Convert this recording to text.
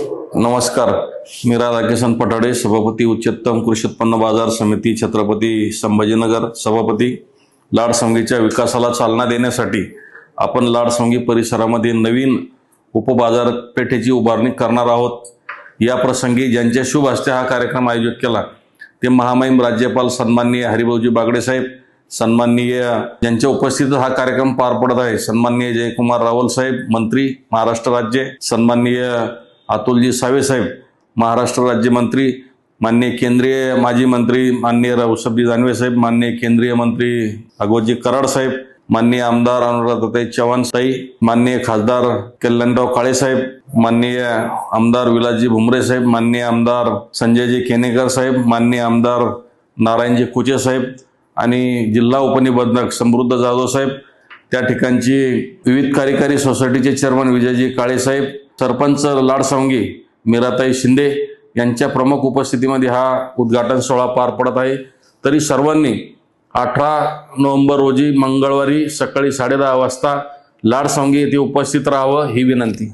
नमस्कार. मी राधाकिशन पठाडे सभापती उच्चतम कृषी उत्पन्न बाजार समिती छत्रपती संभाजीनगर. सभापती लाडसंगीच्या विकासाला चालना देण्यासाठी आपण लाडसंगी परिसरामध्ये नवीन उपबाजारपेठेची उभारणी करणार आहोत. या प्रसंगी ज्यांच्या शुभ हस्ते हा कार्यक्रम आयोजित केला ते महामहिम राज्यपाल सन्माननीय हरिभाऊजी बागडे साहेब सन्माननीय ज्यांच्या उपस्थितीत हा कार्यक्रम पार पडत आहे सन्माननीय जयकुमार रावल साहेब मंत्री महाराष्ट्र राज्य सन्माननीय अतुलजी सावेसाहेब महाराष्ट्र राज्यमंत्री मान्य केंद्रीय माजी मंत्री माननीय रावसाहेबजी दानवे साहेब मान्य केंद्रीय मंत्री भगवतजी कराड साहेब माननीय आमदार अनुराधाताई चव्हाण साई माननीय खासदार कल्याणराव काळे साहेब माननीय आमदार विलासजी भुमरे साहेब माननीय आमदार संजयजी केनेकर साहेब माननीय आमदार नारायणजी कुचे साहेब आणि जिल्हा उपनिबंधक समृद्ध जाधव साहेब त्या ठिकाणची विविध कार्यकारी सोसायटीचे चेअरमन विजयजी काळे साहेब सरपंच लाडसावंगी मीराताई शिंदे यांच्या प्रमुख उपस्थितीमध्ये हा उद्घाटन सोहळा पार पडत आहे. तरी सर्वांनी अठरा नोव्हेंबर रोजी मंगळवारी सकाळी साडेदहा वाजता लाडसावंगी येथे उपस्थित राहावं ही विनंती.